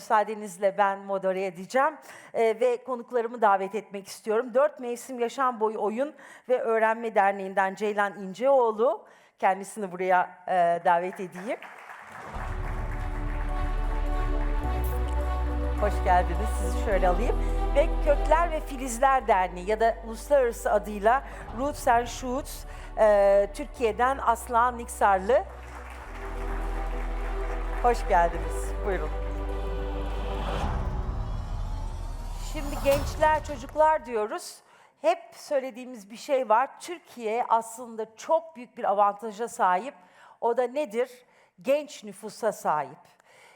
müsaadenizle ben modere edeceğim E, ve konuklarımı davet etmek istiyorum. Dört Mevsim Yaşam Boyu Oyun ve Öğrenme Derneği'nden Ceylan İnceoğlu. Kendisini buraya e, davet edeyim. Hoş geldiniz. Sizi şöyle alayım. Ve Kökler ve Filizler Derneği ya da uluslararası adıyla Roots and Shoots e, Türkiye'den Aslan Niksarlı. Hoş geldiniz. Buyurun. Şimdi gençler, çocuklar diyoruz. Hep söylediğimiz bir şey var. Türkiye aslında çok büyük bir avantaja sahip. O da nedir? Genç nüfusa sahip.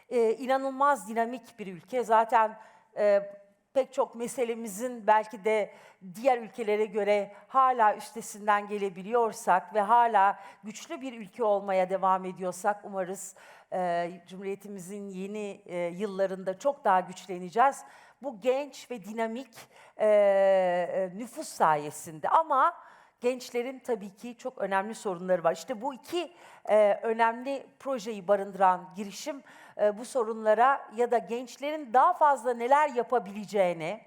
Ee, inanılmaz dinamik bir ülke. Zaten e, pek çok meselemizin belki de diğer ülkelere göre hala üstesinden gelebiliyorsak ve hala güçlü bir ülke olmaya devam ediyorsak umarız e, Cumhuriyetimizin yeni e, yıllarında çok daha güçleneceğiz. Bu genç ve dinamik e, nüfus sayesinde ama gençlerin tabii ki çok önemli sorunları var. İşte bu iki e, önemli projeyi barındıran girişim e, bu sorunlara ya da gençlerin daha fazla neler yapabileceğine,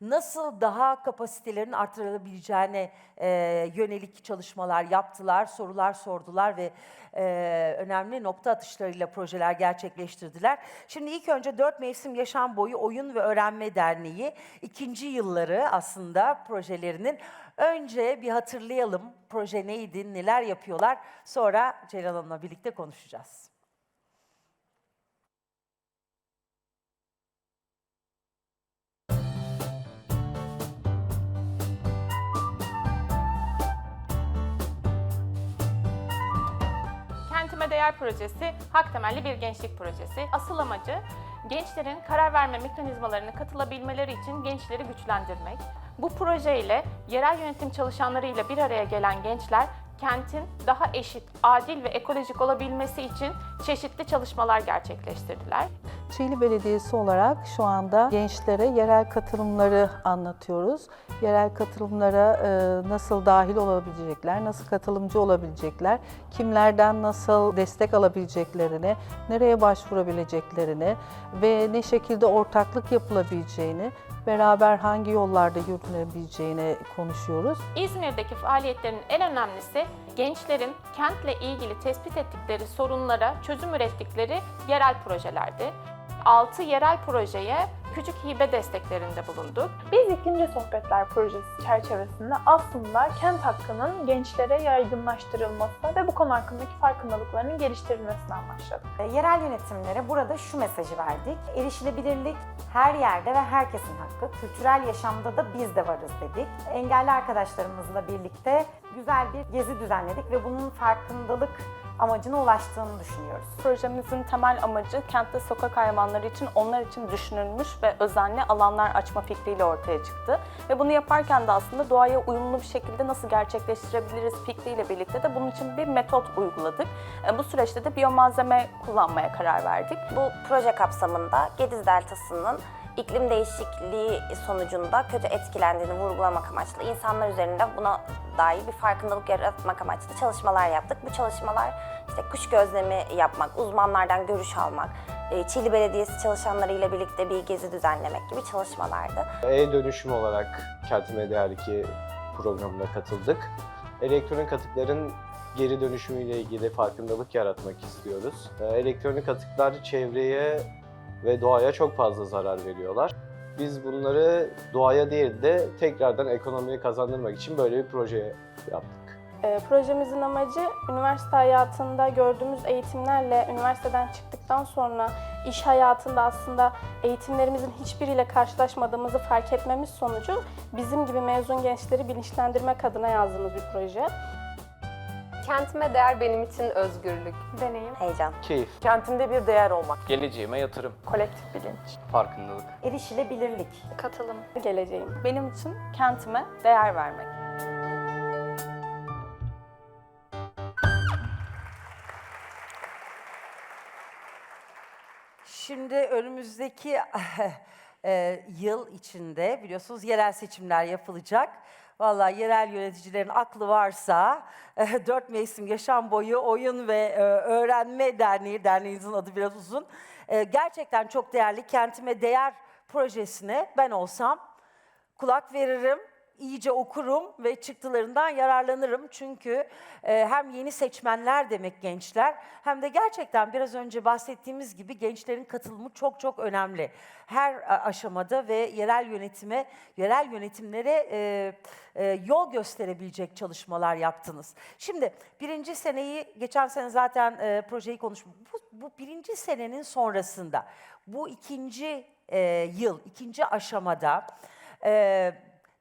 nasıl daha kapasitelerin artırılabileceğine e, yönelik çalışmalar yaptılar, sorular sordular ve e, önemli nokta atışlarıyla projeler gerçekleştirdiler. Şimdi ilk önce Dört Mevsim Yaşam Boyu Oyun ve Öğrenme Derneği ikinci yılları aslında projelerinin. Önce bir hatırlayalım proje neydi, neler yapıyorlar. Sonra Celal Hanım'la birlikte konuşacağız. Kentime Değer Projesi, hak temelli bir gençlik projesi. Asıl amacı gençlerin karar verme mekanizmalarına katılabilmeleri için gençleri güçlendirmek. Bu projeyle yerel yönetim çalışanlarıyla bir araya gelen gençler kentin daha eşit, adil ve ekolojik olabilmesi için çeşitli çalışmalar gerçekleştirdiler. Çiğli Belediyesi olarak şu anda gençlere yerel katılımları anlatıyoruz. Yerel katılımlara e, nasıl dahil olabilecekler, nasıl katılımcı olabilecekler, kimlerden nasıl destek alabileceklerini, nereye başvurabileceklerini ve ne şekilde ortaklık yapılabileceğini, beraber hangi yollarda yürünebileceğini konuşuyoruz. İzmir'deki faaliyetlerin en önemlisi gençlerin kentle ilgili tespit ettikleri sorunlara çözüm ürettikleri yerel projelerdi. 6 yerel projeye küçük hibe desteklerinde bulunduk. Biz ikinci sohbetler projesi çerçevesinde aslında kent hakkının gençlere yaygınlaştırılması ve bu konu hakkındaki farkındalıklarının geliştirilmesini amaçladık. E, Yerel yönetimlere burada şu mesajı verdik. Erişilebilirlik her yerde ve herkesin hakkı. Kültürel yaşamda da biz de varız dedik. Engelli arkadaşlarımızla birlikte güzel bir gezi düzenledik ve bunun farkındalık amacına ulaştığını düşünüyoruz. Projemizin temel amacı kentte sokak hayvanları için onlar için düşünülmüş ve özenli alanlar açma fikriyle ortaya çıktı. Ve bunu yaparken de aslında doğaya uyumlu bir şekilde nasıl gerçekleştirebiliriz fikriyle birlikte de bunun için bir metot uyguladık. E, Bu süreçte de biyomalzeme kullanmaya karar verdik. Bu proje kapsamında Gediz Deltası'nın iklim değişikliği sonucunda kötü etkilendiğini vurgulamak amaçlı insanlar üzerinde buna dair bir farkındalık yaratmak amaçlı çalışmalar yaptık. Bu çalışmalar işte kuş gözlemi yapmak, uzmanlardan görüş almak, e, Çiğli Belediyesi çalışanlarıyla birlikte bir gezi düzenlemek gibi çalışmalardı. E-dönüşüm olarak Kentime Değer 2 programına katıldık. Elektronik atıkların geri dönüşümüyle ilgili farkındalık yaratmak istiyoruz. Ee, Elektronik atıklar çevreye ve doğaya çok fazla zarar veriyorlar. Biz bunları doğaya değil de tekrardan ekonomiye kazandırmak için böyle bir proje yaptık. E, projemizin amacı üniversite hayatında gördüğümüz eğitimlerle üniversiteden çıktıktan sonra iş hayatında aslında eğitimlerimizin hiçbiriyle karşılaşmadığımızı fark etmemiz sonucu bizim gibi mezun gençleri bilinçlendirmek adına yazdığımız bir proje. Kentime değer benim için özgürlük. Deneyim, Heyecan. Keyif. Kentimde bir değer olmak. Geleceğime yatırım, kolektif bilinç. farkındalık. Erişilebilirlik. Katılım, geleceğim. Benim için kentime değer vermek. Şimdi önümüzdeki e, yıl içinde biliyorsunuz yerel seçimler yapılacak. Vallahi yerel yöneticilerin aklı varsa e, Dört Mevsim Yaşam Boyu Oyun ve e, Öğrenme Derneği, derneğinizin adı biraz uzun, e, gerçekten çok değerli Kentime Değer projesine ben olsam kulak veririm, iyice okurum ve çıktılarından yararlanırım. Çünkü e, hem yeni seçmenler demek gençler hem de gerçekten biraz önce bahsettiğimiz gibi gençlerin katılımı çok çok önemli. Her aşamada ve yerel yönetime, yerel yönetimlere e, e, yol gösterebilecek çalışmalar yaptınız. Şimdi birinci seneyi, geçen sene zaten e, projeyi konuştuk. Bu, bu birinci senenin sonrasında, bu ikinci e, yıl, ikinci aşamada e,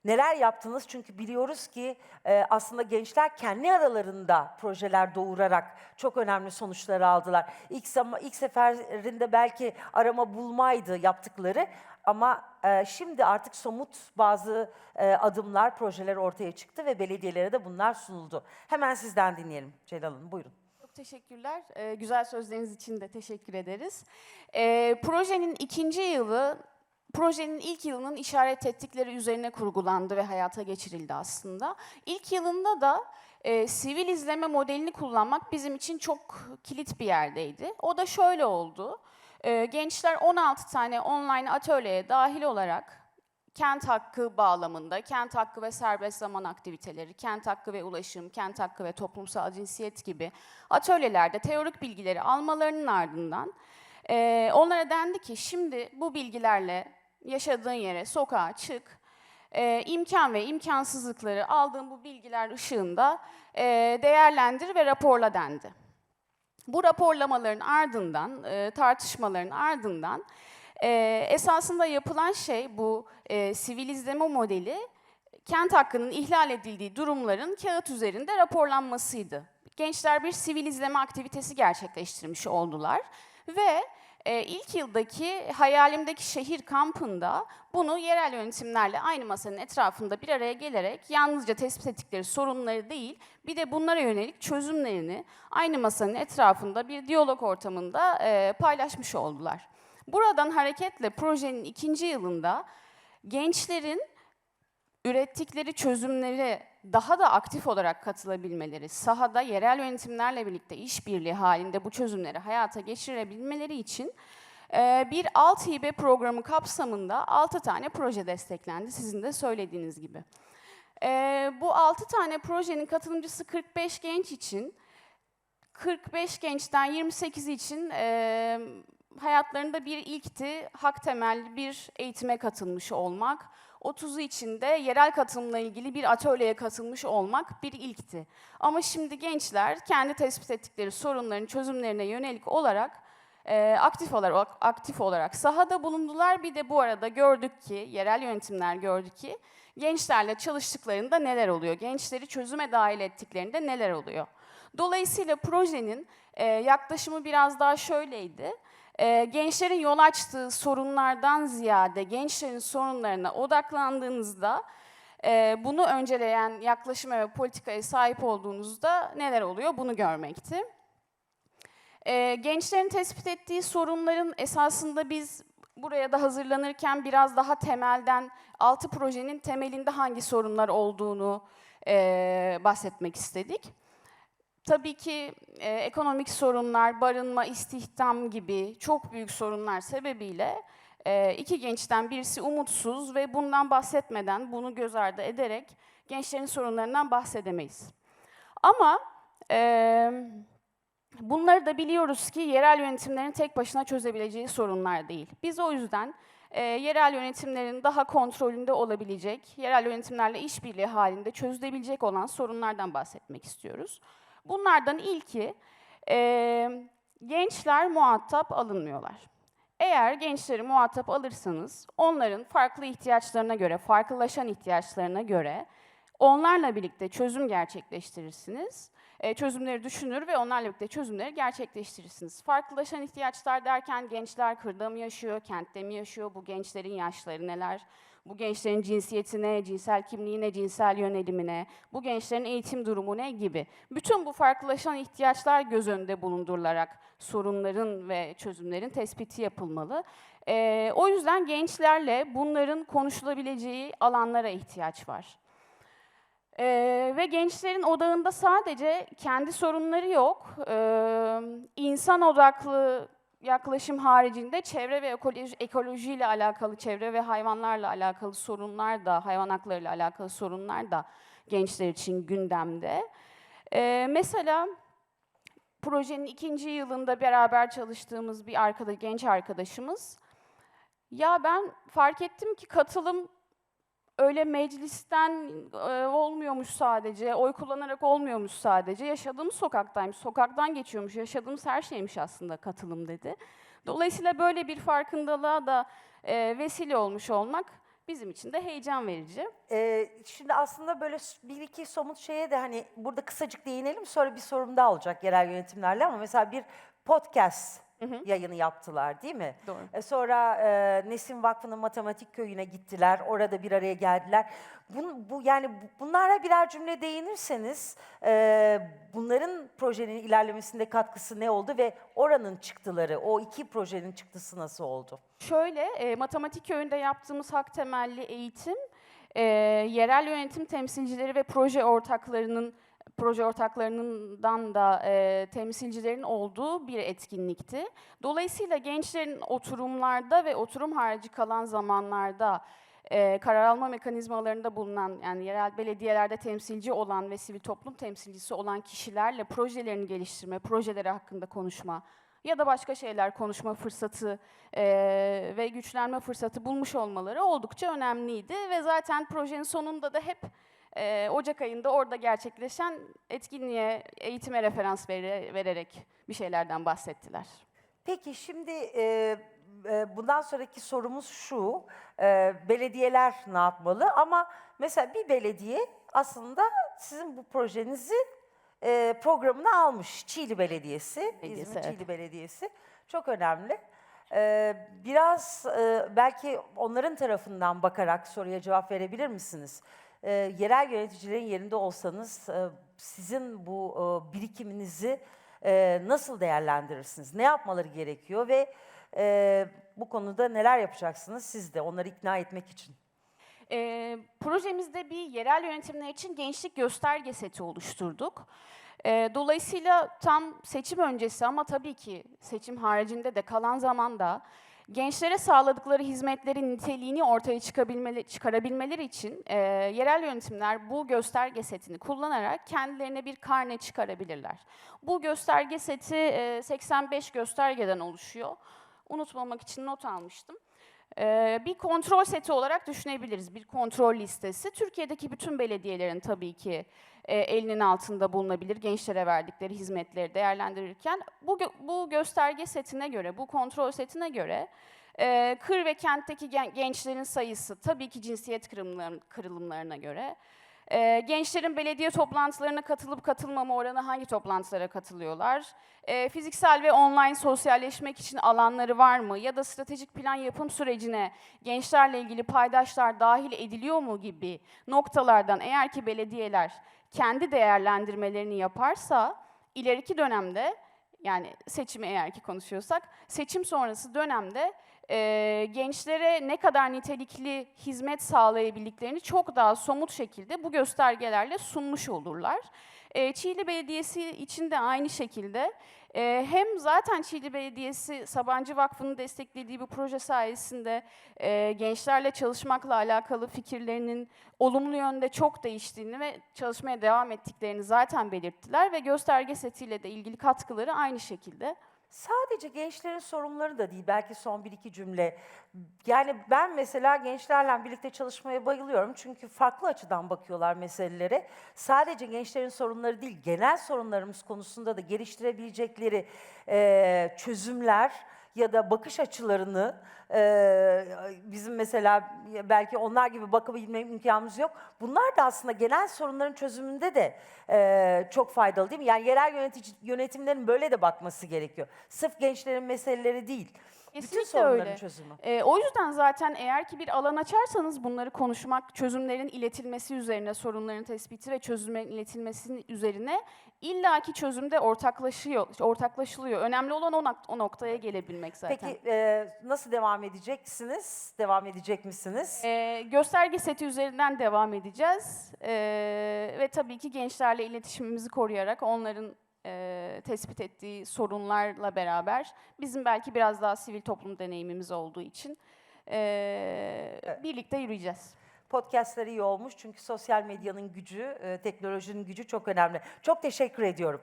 neler yaptınız? Çünkü biliyoruz ki e, aslında gençler kendi aralarında projeler doğurarak çok önemli sonuçlar aldılar. İlk, ilk seferinde belki arama bulmaydı yaptıkları ama e, şimdi artık somut bazı e, adımlar, projeler ortaya çıktı ve belediyelere de bunlar sunuldu. Hemen sizden dinleyelim Celal Hanım, buyurun. Teşekkürler. Ee, güzel sözleriniz için de teşekkür ederiz. Ee, projenin ikinci yılı, projenin ilk yılının işaret ettikleri üzerine kurgulandı ve hayata geçirildi aslında. İlk yılında da e, sivil izleme modelini kullanmak bizim için çok kilit bir yerdeydi. O da şöyle oldu. Ee, gençler 16 tane online atölyeye dahil olarak kent hakkı bağlamında, kent hakkı ve serbest zaman aktiviteleri, kent hakkı ve ulaşım, kent hakkı ve toplumsal cinsiyet gibi atölyelerde teorik bilgileri almalarının ardından eee, onlara dendi ki şimdi bu bilgilerle yaşadığın yere, sokağa çık, eee, imkan ve imkansızlıkları aldığın bu bilgiler ışığında eee, değerlendir ve raporla dendi. Bu raporlamaların ardından, e, tartışmaların ardından e, esasında yapılan şey bu e, sivil izleme modeli kent hakkının ihlal edildiği durumların kağıt üzerinde raporlanmasıydı. Gençler bir sivil izleme aktivitesi gerçekleştirmiş oldular ve e, ilk yıldaki hayalimdeki şehir kampında bunu yerel yönetimlerle aynı masanın etrafında bir araya gelerek yalnızca tespit ettikleri sorunları değil, bir de bunlara yönelik çözümlerini aynı masanın etrafında bir diyalog ortamında e, paylaşmış oldular. Buradan hareketle projenin ikinci yılında gençlerin ürettikleri çözümleri daha da aktif olarak katılabilmeleri, sahada yerel yönetimlerle birlikte işbirliği halinde bu çözümleri hayata geçirebilmeleri için e, bir alt hibe programı kapsamında 6 tane proje desteklendi sizin de söylediğiniz gibi. E, bu 6 tane projenin katılımcısı 45 genç için 45 gençten 28 için e, hayatlarında bir ilkti, hak temelli bir eğitime katılmış olmak. 30'u için de yerel katılımla ilgili bir atölyeye katılmış olmak bir ilkti. Ama şimdi gençler kendi tespit ettikleri sorunların çözümlerine yönelik olarak e, aktif olarak aktif olarak sahada bulundular. Bir de bu arada gördük ki yerel yönetimler gördü ki gençlerle çalıştıklarında neler oluyor? Gençleri çözüme dahil ettiklerinde neler oluyor? Dolayısıyla projenin e, yaklaşımı biraz daha şöyleydi. E, gençlerin yol açtığı sorunlardan ziyade gençlerin sorunlarına odaklandığınızda e, bunu önceleyen yaklaşıma ve politikaya sahip olduğunuzda neler oluyor bunu görmekti. E, gençlerin tespit ettiği sorunların esasında biz buraya da hazırlanırken biraz daha temelden, altı projenin temelinde hangi sorunlar olduğunu e, bahsetmek istedik. Tabii ki e, ekonomik sorunlar, barınma, istihdam gibi çok büyük sorunlar sebebiyle e, iki gençten birisi umutsuz ve bundan bahsetmeden, bunu göz ardı ederek gençlerin sorunlarından bahsedemeyiz. Ama e, bunları da biliyoruz ki yerel yönetimlerin tek başına çözebileceği sorunlar değil. Biz o yüzden e, yerel yönetimlerin daha kontrolünde olabilecek, yerel yönetimlerle işbirliği halinde çözülebilecek olan sorunlardan bahsetmek istiyoruz. Bunlardan ilki e, gençler muhatap alınmıyorlar. Eğer gençleri muhatap alırsanız onların farklı ihtiyaçlarına göre, farklılaşan ihtiyaçlarına göre onlarla birlikte çözüm gerçekleştirirsiniz. E, çözümleri düşünür ve onlarla birlikte çözümleri gerçekleştirirsiniz. Farklılaşan ihtiyaçlar derken gençler kırda mı yaşıyor, kentte mi yaşıyor, bu gençlerin yaşları neler, bu gençlerin cinsiyetine, cinsel kimliğine, cinsel yönelimine, bu gençlerin eğitim durumu ne gibi. Bütün bu farklılaşan ihtiyaçlar göz önünde bulundurularak sorunların ve çözümlerin tespiti yapılmalı. Ee, o yüzden gençlerle bunların konuşulabileceği alanlara ihtiyaç var. Ee, ve gençlerin odağında sadece kendi sorunları yok, ee, insan odaklı yaklaşım haricinde çevre ve ekoloji, ekolojiyle alakalı, çevre ve hayvanlarla alakalı sorunlar da, hayvan haklarıyla alakalı sorunlar da gençler için gündemde. Ee, mesela projenin ikinci yılında beraber çalıştığımız bir arkada, genç arkadaşımız, ya ben fark ettim ki katılım öyle meclisten e, olmuyormuş sadece, oy kullanarak olmuyormuş sadece. Yaşadığımız sokaktaymış, sokaktan geçiyormuş, yaşadığımız her şeymiş aslında katılım dedi. Dolayısıyla böyle bir farkındalığa da e, vesile olmuş olmak bizim için de heyecan verici. Ee, şimdi aslında böyle bir iki somut şeye de hani burada kısacık değinelim sonra bir sorum daha olacak yerel yönetimlerle ama mesela bir podcast yayını yaptılar değil mi? Doğru. E, sonra e, Nesin Vakfı'nın matematik köyüne gittiler. Orada bir araya geldiler. Bun, bu yani bu- bunlara birer cümle değinirseniz e, bunların projenin ilerlemesinde katkısı ne oldu ve oranın çıktıları, o iki projenin çıktısı nasıl oldu? Şöyle, e, matematik köyünde yaptığımız hak temelli eğitim, e, yerel yönetim temsilcileri ve proje ortaklarının proje ortaklarından da e, temsilcilerin olduğu bir etkinlikti. Dolayısıyla gençlerin oturumlarda ve oturum harici kalan zamanlarda e, karar alma mekanizmalarında bulunan yani yerel belediyelerde temsilci olan ve sivil toplum temsilcisi olan kişilerle projelerini geliştirme, projeleri hakkında konuşma ya da başka şeyler konuşma fırsatı eee, ve güçlenme fırsatı bulmuş olmaları oldukça önemliydi ve zaten projenin sonunda da hep eee, Ocak ayında orada gerçekleşen etkinliğe, eğitime referans vere- vererek bir şeylerden bahsettiler. Peki şimdi e, e, bundan sonraki sorumuz şu. e, belediyeler ne yapmalı? Ama mesela bir belediye aslında sizin bu projenizi e, programına almış. Çiğli Belediyesi, Belediyesi, İzmir evet. Çiğli Belediyesi. Çok önemli. E, biraz e, belki onların tarafından bakarak soruya cevap verebilir misiniz? E, yerel yöneticilerin yerinde olsanız e, sizin bu e, birikiminizi e, nasıl değerlendirirsiniz? Ne yapmaları gerekiyor ve e, bu konuda neler yapacaksınız siz de onları ikna etmek için? Ee, projemizde bir yerel yönetimler için gençlik gösterge seti oluşturduk. Ee, dolayısıyla tam seçim öncesi ama tabii ki seçim haricinde de kalan zamanda gençlere sağladıkları hizmetlerin niteliğini ortaya çıkarabilmeleri için e, yerel yönetimler bu gösterge setini kullanarak kendilerine bir karne çıkarabilirler. Bu gösterge seti e, 85 göstergeden oluşuyor. Unutmamak için not almıştım. Ee, bir kontrol seti olarak düşünebiliriz, bir kontrol listesi. Türkiye'deki bütün belediyelerin tabii ki e, elinin altında bulunabilir gençlere verdikleri hizmetleri değerlendirirken. Bu, bu gösterge setine göre, bu kontrol setine göre e, kır ve kentteki gen- gençlerin sayısı tabii ki cinsiyet kırılımlar- kırılımlarına göre, e, gençlerin belediye toplantılarına katılıp katılmama oranı hangi toplantılara katılıyorlar? E, fiziksel ve online sosyalleşmek için alanları var mı? Ya da stratejik plan yapım sürecine gençlerle ilgili paydaşlar dahil ediliyor mu gibi noktalardan eğer ki belediyeler kendi değerlendirmelerini yaparsa ileriki dönemde yani seçimi eğer ki konuşuyorsak seçim sonrası dönemde e, gençlere ne kadar nitelikli hizmet sağlayabildiklerini çok daha somut şekilde bu göstergelerle sunmuş olurlar. E, Çiğli Belediyesi için de aynı şekilde e, hem zaten Çiğli Belediyesi Sabancı Vakfı'nın desteklediği bu proje sayesinde e, gençlerle çalışmakla alakalı fikirlerinin olumlu yönde çok değiştiğini ve çalışmaya devam ettiklerini zaten belirttiler ve gösterge setiyle de ilgili katkıları aynı şekilde. Sadece gençlerin sorunları da değil, belki son bir iki cümle. Yani ben mesela gençlerle birlikte çalışmaya bayılıyorum çünkü farklı açıdan bakıyorlar meselelere. Sadece gençlerin sorunları değil, genel sorunlarımız konusunda da geliştirebilecekleri eee, çözümler ya da bakış açılarını eee, bizim mesela belki onlar gibi bakabilme imkanımız yok. Bunlar da aslında genel sorunların çözümünde de eee, çok faydalı değil mi? Yani yerel yönetici, yönetimlerin böyle de bakması gerekiyor. Sırf gençlerin meseleleri değil. Bütün Kesinlikle sorunların öyle. çözümü. Ee, o yüzden zaten eğer ki bir alan açarsanız bunları konuşmak, çözümlerin iletilmesi üzerine, sorunların tespiti ve çözümlerin iletilmesi üzerine illaki çözümde ortaklaşıyor, ortaklaşılıyor. Önemli olan o, nok- o noktaya gelebilmek zaten. Peki eee, nasıl devam edeceksiniz? Devam edecek misiniz? Ee, gösterge seti üzerinden devam edeceğiz Ee, ve tabii ki gençlerle iletişimimizi koruyarak onların e, tespit ettiği sorunlarla beraber bizim belki biraz daha sivil toplum deneyimimiz olduğu için e, birlikte yürüyeceğiz. Podcastler iyi olmuş çünkü sosyal medyanın gücü, e, teknolojinin gücü çok önemli. Çok teşekkür ediyorum.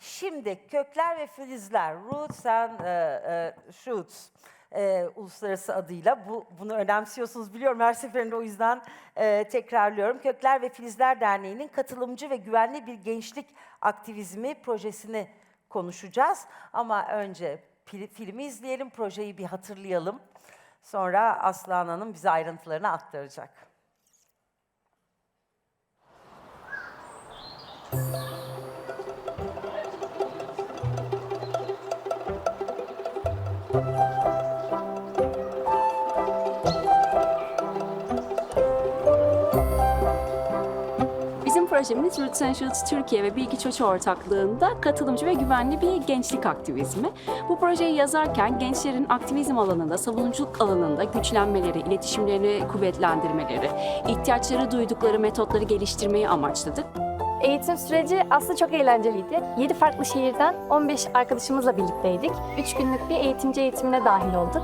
Şimdi kökler ve filizler, roots and e, e, shoots e, uluslararası adıyla. Bu bunu önemsiyorsunuz biliyorum her seferinde o yüzden e, tekrarlıyorum. Kökler ve Filizler Derneği'nin katılımcı ve güvenli bir gençlik aktivizmi projesini konuşacağız. Ama önce filmi izleyelim, projeyi bir hatırlayalım. Sonra Aslan Hanım bize ayrıntılarını aktaracak. Projemiz Roots and Shoots Türkiye ve Bilgi Çocuğu ortaklığında katılımcı ve güvenli bir gençlik aktivizmi. Bu projeyi yazarken gençlerin aktivizm alanında, savunuculuk alanında güçlenmeleri, iletişimlerini kuvvetlendirmeleri, ihtiyaçları duydukları metotları geliştirmeyi amaçladık. Eğitim süreci aslında çok eğlenceliydi. 7 farklı şehirden 15 arkadaşımızla birlikteydik. 3 günlük bir eğitimci eğitimine dahil olduk.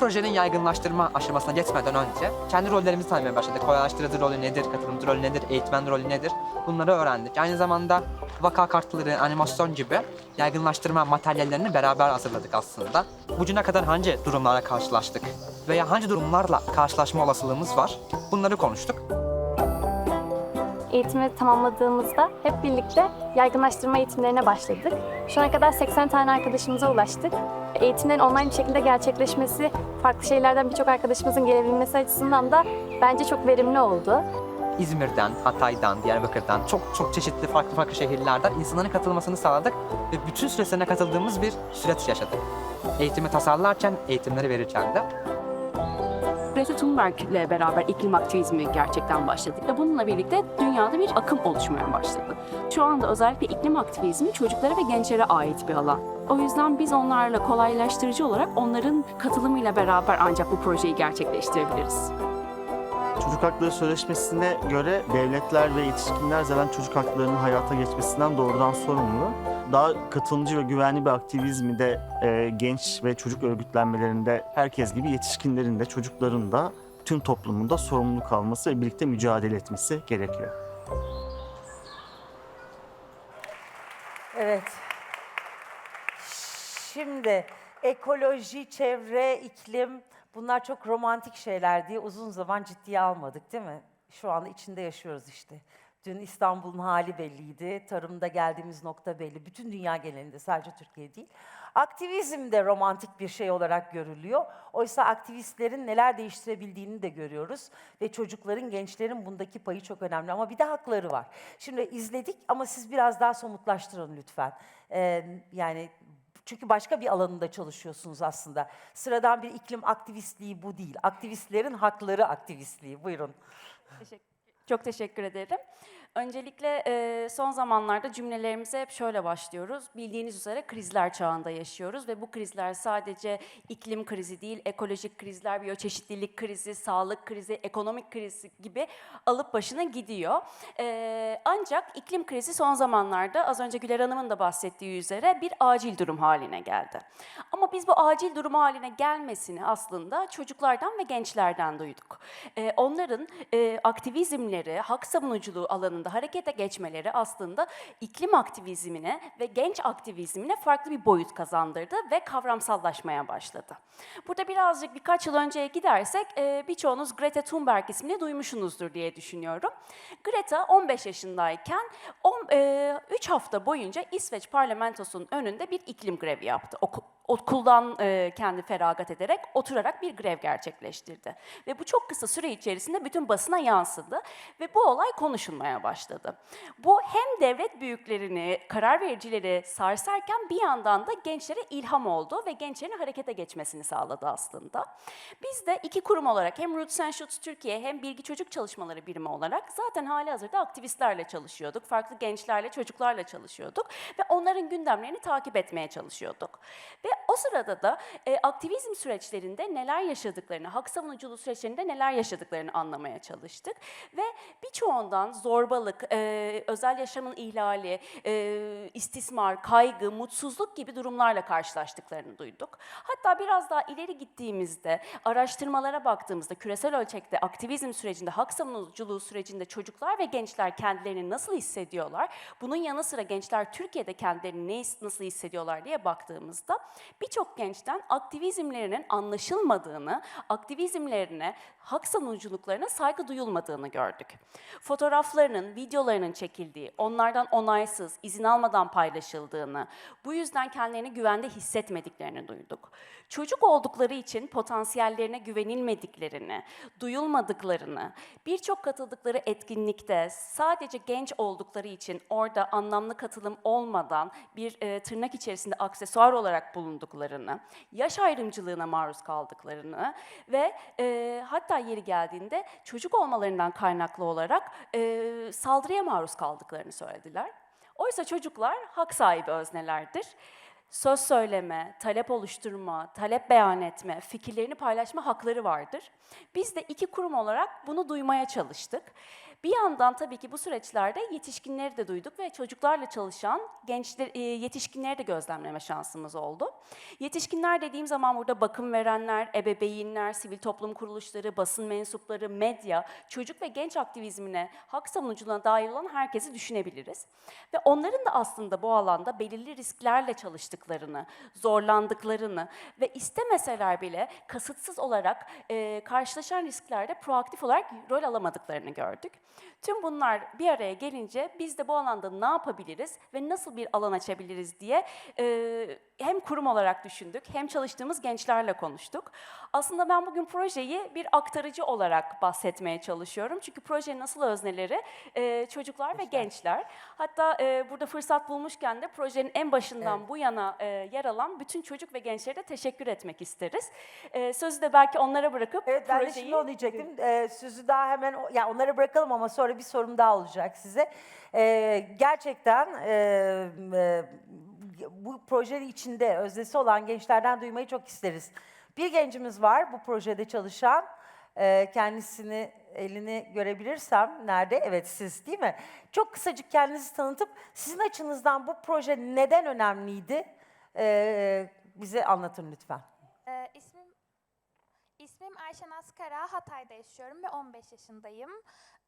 Projenin yaygınlaştırma aşamasına geçmeden önce kendi rollerimizi tanımaya başladık. Kolaylaştırıcı rolü nedir, katılımcı rolü nedir, eğitmen rolü nedir bunları öğrendik. Aynı zamanda vaka kartları, animasyon gibi yaygınlaştırma materyallerini beraber hazırladık aslında. Bugüne kadar hangi durumlarla karşılaştık veya hangi durumlarla karşılaşma olasılığımız var bunları konuştuk. Eğitimi tamamladığımızda hep birlikte yaygınlaştırma eğitimlerine başladık. Şu ana kadar 80 tane arkadaşımıza ulaştık. Eğitimlerin online bir şekilde gerçekleşmesi, farklı şehirlerden birçok arkadaşımızın gelebilmesi açısından da bence çok verimli oldu. İzmir'den, Hatay'dan, Diyarbakır'dan çok çok çeşitli farklı farklı şehirlerden insanların katılmasını sağladık ve bütün süreçlerine katıldığımız bir süreç yaşadık. Eğitimi tasarlarken, eğitimleri verirken de Greta Thunberg ile beraber iklim aktivizmi gerçekten başladık ve bununla birlikte dünyada bir akım oluşmaya başladı. Şu anda özellikle iklim aktivizmi çocuklara ve gençlere ait bir alan. O yüzden biz onlarla kolaylaştırıcı olarak onların katılımıyla beraber ancak bu projeyi gerçekleştirebiliriz. Çocuk Hakları Sözleşmesi'ne göre devletler ve yetişkinler zaten çocuk haklarının hayata geçmesinden doğrudan sorumlu. Daha katılımcı ve güvenli bir aktivizmi de e, genç ve çocuk örgütlenmelerinde herkes gibi yetişkinlerin de çocukların da tüm toplumun da sorumluluk alması ve birlikte mücadele etmesi gerekiyor. Evet. Şimdi ekoloji, çevre, iklim bunlar çok romantik şeyler diye uzun zaman ciddiye almadık değil mi? Şu anda içinde yaşıyoruz işte. Dün İstanbul'un hali belliydi, tarımda geldiğimiz nokta belli. Bütün dünya genelinde sadece Türkiye değil. Aktivizm de romantik bir şey olarak görülüyor. Oysa aktivistlerin neler değiştirebildiğini de görüyoruz. Ve çocukların, gençlerin bundaki payı çok önemli. Ama bir de hakları var. Şimdi izledik ama siz biraz daha somutlaştırın lütfen. Ee, yani çünkü başka bir alanında çalışıyorsunuz aslında. Sıradan bir iklim aktivistliği bu değil. Aktivistlerin hakları aktivistliği. Buyurun. Çok teşekkür ederim. Öncelikle son zamanlarda cümlelerimize hep şöyle başlıyoruz. Bildiğiniz üzere krizler çağında yaşıyoruz ve bu krizler sadece iklim krizi değil, ekolojik krizler, biyoçeşitlilik krizi, sağlık krizi, ekonomik krizi gibi alıp başına gidiyor. Ancak iklim krizi son zamanlarda az önce Güler Hanım'ın da bahsettiği üzere bir acil durum haline geldi. Ama biz bu acil durum haline gelmesini aslında çocuklardan ve gençlerden duyduk. Onların aktivizmleri, hak savunuculuğu alanında harekete geçmeleri aslında iklim aktivizmine ve genç aktivizmine farklı bir boyut kazandırdı ve kavramsallaşmaya başladı. Burada birazcık birkaç yıl önceye gidersek e, birçoğunuz Greta Thunberg ismini duymuşsunuzdur diye düşünüyorum. Greta 15 yaşındayken 3 hafta boyunca İsveç parlamentosunun önünde bir iklim grevi yaptı. Oku- okuldan e, kendi feragat ederek oturarak bir grev gerçekleştirdi. Ve bu çok kısa süre içerisinde bütün basına yansıdı ve bu olay konuşulmaya başladı. Bu hem devlet büyüklerini, karar vericileri sarsarken bir yandan da gençlere ilham oldu ve gençlerin harekete geçmesini sağladı aslında. Biz de iki kurum olarak hem Roots and Shoots Türkiye hem Bilgi Çocuk Çalışmaları Birimi olarak zaten hali hazırda aktivistlerle çalışıyorduk. Farklı gençlerle, çocuklarla çalışıyorduk ve onların gündemlerini takip etmeye çalışıyorduk. Ve o sırada da e, aktivizm süreçlerinde neler yaşadıklarını, hak savunuculuğu süreçlerinde neler yaşadıklarını anlamaya çalıştık. Ve birçoğundan zorbalık, e, özel yaşamın ihlali, e, istismar, kaygı, mutsuzluk gibi durumlarla karşılaştıklarını duyduk. Hatta biraz daha ileri gittiğimizde, araştırmalara baktığımızda, küresel ölçekte aktivizm sürecinde, hak savunuculuğu sürecinde çocuklar ve gençler kendilerini nasıl hissediyorlar? Bunun yanı sıra gençler Türkiye'de kendilerini ne, nasıl hissediyorlar diye baktığımızda birçok gençten aktivizmlerinin anlaşılmadığını, aktivizmlerine, hak savunuculuklarına saygı duyulmadığını gördük. Fotoğraflarının, videolarının çekildiği, onlardan onaysız, izin almadan paylaşıldığını, bu yüzden kendilerini güvende hissetmediklerini duyduk. Çocuk oldukları için potansiyellerine güvenilmediklerini, duyulmadıklarını, birçok katıldıkları etkinlikte sadece genç oldukları için orada anlamlı katılım olmadan bir e, tırnak içerisinde aksesuar olarak bulunduklarını, yaş ayrımcılığına maruz kaldıklarını ve e, hatta yeri geldiğinde çocuk olmalarından kaynaklı olarak e, saldırıya maruz kaldıklarını söylediler. Oysa çocuklar hak sahibi öznelerdir. Söz söyleme, talep oluşturma, talep beyan etme, fikirlerini paylaşma hakları vardır. Biz de iki kurum olarak bunu duymaya çalıştık. Bir yandan tabii ki bu süreçlerde yetişkinleri de duyduk ve çocuklarla çalışan gençler, e, yetişkinleri de gözlemleme şansımız oldu. Yetişkinler dediğim zaman burada bakım verenler, ebeveynler, sivil toplum kuruluşları, basın mensupları, medya, çocuk ve genç aktivizmine, hak savunuculuğuna dahil olan herkesi düşünebiliriz. Ve onların da aslında bu alanda belirli risklerle çalıştıklarını, zorlandıklarını ve istemeseler bile kasıtsız olarak e, karşılaşan risklerde proaktif olarak rol alamadıklarını gördük. Tüm bunlar bir araya gelince biz de bu alanda ne yapabiliriz ve nasıl bir alan açabiliriz diye e, hem kurum olarak düşündük hem çalıştığımız gençlerle konuştuk. Aslında ben bugün projeyi bir aktarıcı olarak bahsetmeye çalışıyorum. Çünkü projenin asıl özneleri e, çocuklar ve gençler. Hatta e, burada fırsat bulmuşken de projenin en başından bu yana e, yer alan bütün çocuk ve gençlere de teşekkür etmek isteriz. E, sözü de belki onlara bırakıp Evet ben de projeyi... şimdi onu diyecektim. Ee, sözü daha hemen, o- ya onlara bırakalım ama sonra bir sorum daha olacak size. Ee, gerçekten e, e, bu projenin içinde öznesi olan gençlerden duymayı çok isteriz. Bir gencimiz var bu projede çalışan. Ee, kendisini, elini görebilirsem nerede? Evet siz değil mi? Çok kısacık kendinizi tanıtıp sizin açınızdan bu proje neden önemliydi? Ee, bize anlatın lütfen. Ee, ismim ismim Ayşen Askara. Hatay'da yaşıyorum ve 15 yaşındayım.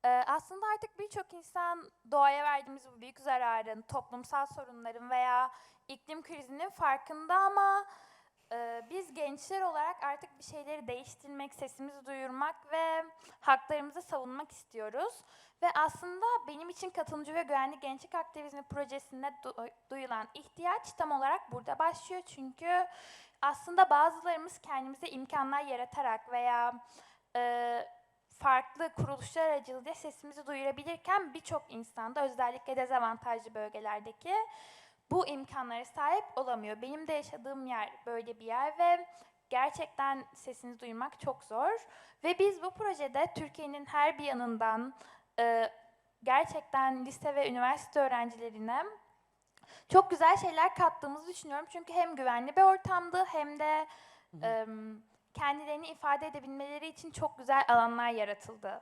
Ee, aslında artık birçok insan doğaya verdiğimiz bu büyük zararın, toplumsal sorunların veya iklim krizinin farkında ama e, biz gençler olarak artık bir şeyleri değiştirmek, sesimizi duyurmak ve haklarımızı savunmak istiyoruz. Ve aslında benim için katılımcı ve güvenli gençlik aktivizmi projesinde du- duyulan ihtiyaç tam olarak burada başlıyor. Çünkü aslında bazılarımız kendimize imkanlar yaratarak veya e, farklı kuruluşlar aracılığıyla sesimizi duyurabilirken birçok insanda özellikle dezavantajlı bölgelerdeki bu imkanlara sahip olamıyor. Benim de yaşadığım yer böyle bir yer ve gerçekten sesini duymak çok zor. Ve biz bu projede Türkiye'nin her bir yanından e, gerçekten lise ve üniversite öğrencilerine çok güzel şeyler kattığımızı düşünüyorum. Çünkü hem güvenli bir ortamdı hem de e, kendilerini ifade edebilmeleri için çok güzel alanlar yaratıldı.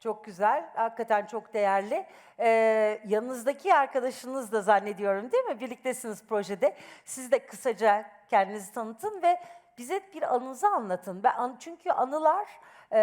Çok güzel, hakikaten çok değerli. Ee, yanınızdaki arkadaşınız da zannediyorum değil mi? Birliktesiniz projede. Siz de kısaca kendinizi tanıtın ve bize bir anınızı anlatın. Ben çünkü anılar, e,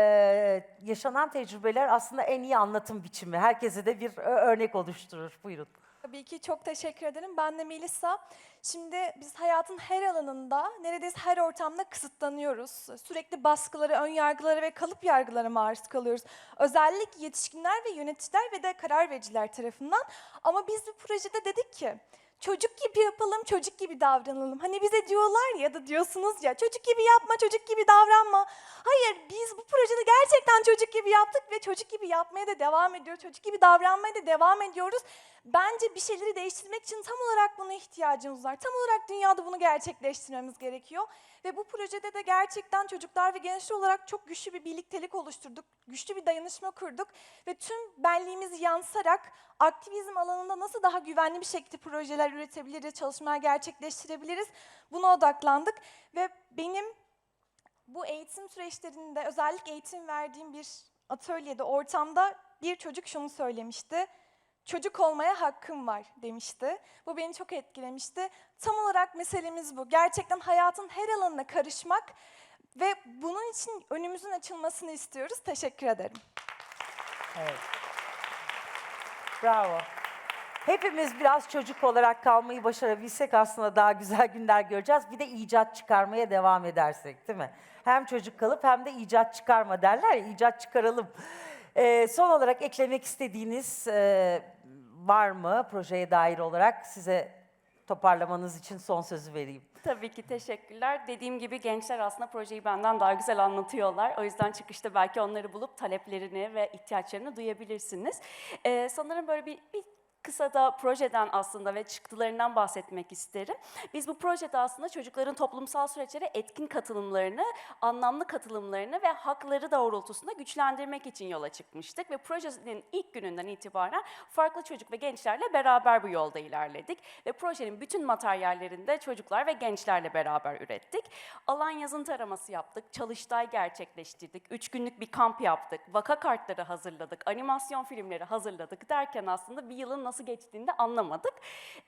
yaşanan tecrübeler aslında en iyi anlatım biçimi. Herkese de bir örnek oluşturur. Buyurun. Tabii ki çok teşekkür ederim. Ben de Melisa. Şimdi biz hayatın her alanında, neredeyse her ortamda kısıtlanıyoruz. Sürekli baskılara, ön yargılara ve kalıp yargılara maruz kalıyoruz. Özellikle yetişkinler ve yöneticiler ve de karar vericiler tarafından. Ama biz bu projede dedik ki, çocuk gibi yapalım, çocuk gibi davranalım. Hani bize diyorlar ya da diyorsunuz ya, çocuk gibi yapma, çocuk gibi davranma. Hayır, biz bu projede gerçekten çocuk gibi yaptık ve çocuk gibi yapmaya da devam ediyoruz. Çocuk gibi davranmaya da devam ediyoruz. Bence bir şeyleri değiştirmek için tam olarak buna ihtiyacımız var. Tam olarak dünyada bunu gerçekleştirmemiz gerekiyor. Ve bu projede de gerçekten çocuklar ve gençler olarak çok güçlü bir birliktelik oluşturduk, güçlü bir dayanışma kurduk ve tüm benliğimizi yansıtarak aktivizm alanında nasıl daha güvenli bir şekilde projeler üretebiliriz, çalışmalar gerçekleştirebiliriz buna odaklandık ve benim bu eğitim süreçlerinde özellikle eğitim verdiğim bir atölyede, ortamda bir çocuk şunu söylemişti. Çocuk olmaya hakkım var demişti. Bu beni çok etkilemişti. Tam olarak meselemiz bu. Gerçekten hayatın her alanına karışmak ve bunun için önümüzün açılmasını istiyoruz. Teşekkür ederim. Evet. Bravo. Hepimiz biraz çocuk olarak kalmayı başarabilsek aslında daha güzel günler göreceğiz. Bir de icat çıkarmaya devam edersek değil mi? Hem çocuk kalıp hem de icat çıkarma derler ya, icat çıkaralım. Ee, son olarak eklemek istediğiniz e, var mı projeye dair olarak size toparlamanız için son sözü vereyim. Tabii ki teşekkürler. Dediğim gibi gençler aslında projeyi benden daha güzel anlatıyorlar. O yüzden çıkışta belki onları bulup taleplerini ve ihtiyaçlarını duyabilirsiniz. Ee, sanırım böyle bir, bir kısa da projeden aslında ve çıktılarından bahsetmek isterim. Biz bu projede aslında çocukların toplumsal süreçlere etkin katılımlarını, anlamlı katılımlarını ve hakları doğrultusunda güçlendirmek için yola çıkmıştık. Ve projenin ilk gününden itibaren farklı çocuk ve gençlerle beraber bu yolda ilerledik. Ve projenin bütün materyallerini de çocuklar ve gençlerle beraber ürettik. Alan yazın taraması yaptık, çalıştay gerçekleştirdik, üç günlük bir kamp yaptık, vaka kartları hazırladık, animasyon filmleri hazırladık derken aslında bir yılın nasıl geçtiğini de anlamadık.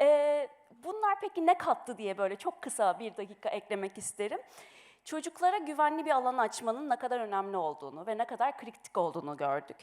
Ee, bunlar peki ne kattı diye böyle çok kısa bir dakika eklemek isterim. Çocuklara güvenli bir alan açmanın ne kadar önemli olduğunu ve ne kadar kritik olduğunu gördük.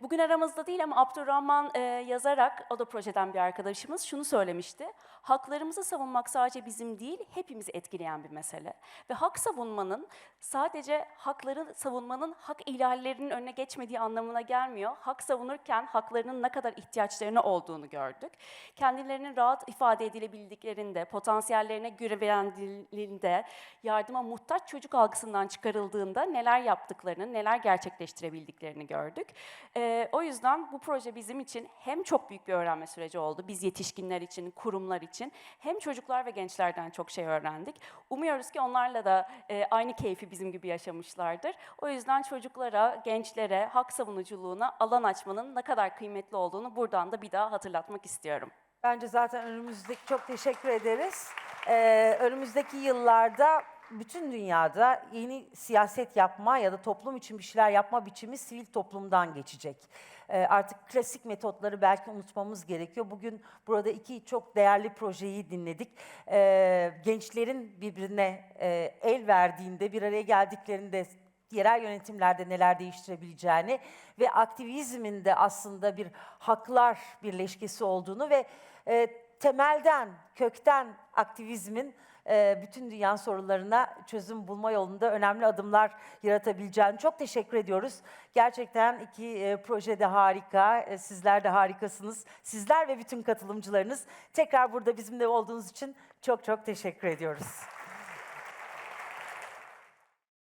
Bugün aramızda değil ama Abdurrahman e, yazarak, o da projeden bir arkadaşımız şunu söylemişti. Haklarımızı savunmak sadece bizim değil, hepimizi etkileyen bir mesele. Ve hak savunmanın sadece hakları savunmanın hak ihlallerinin önüne geçmediği anlamına gelmiyor. Hak savunurken haklarının ne kadar ihtiyaçlarına olduğunu gördük. Kendilerinin rahat ifade edilebildiklerinde, potansiyellerine güvendiğinde, yardıma muhtaç çocuk algısından çıkarıldığında neler yaptıklarını, neler gerçekleştirebildiklerini gördük. Ee, o yüzden bu proje bizim için hem çok büyük bir öğrenme süreci oldu, biz yetişkinler için, kurumlar için, hem çocuklar ve gençlerden çok şey öğrendik. Umuyoruz ki onlarla da e, aynı keyfi bizim gibi yaşamışlardır. O yüzden çocuklara, gençlere, hak savunuculuğuna alan açmanın ne kadar kıymetli olduğunu buradan da bir daha hatırlatmak istiyorum. Bence zaten önümüzdeki çok teşekkür ederiz. Ee, önümüzdeki yıllarda bütün dünyada yeni siyaset yapma ya da toplum için bir şeyler yapma biçimi sivil toplumdan geçecek. Ee, artık klasik metotları belki unutmamız gerekiyor. Bugün burada iki çok değerli projeyi dinledik. Ee, gençlerin birbirine e, el verdiğinde, bir araya geldiklerinde yerel yönetimlerde neler değiştirebileceğini ve aktivizmin de aslında bir haklar birleşkesi olduğunu ve e, temelden, kökten aktivizmin e, bütün dünya sorunlarına çözüm bulma yolunda önemli adımlar yaratabileceğini çok teşekkür ediyoruz. Gerçekten iki e, proje de harika, e, sizler de harikasınız. Sizler ve bütün katılımcılarınız tekrar burada bizimle olduğunuz için çok çok teşekkür ediyoruz.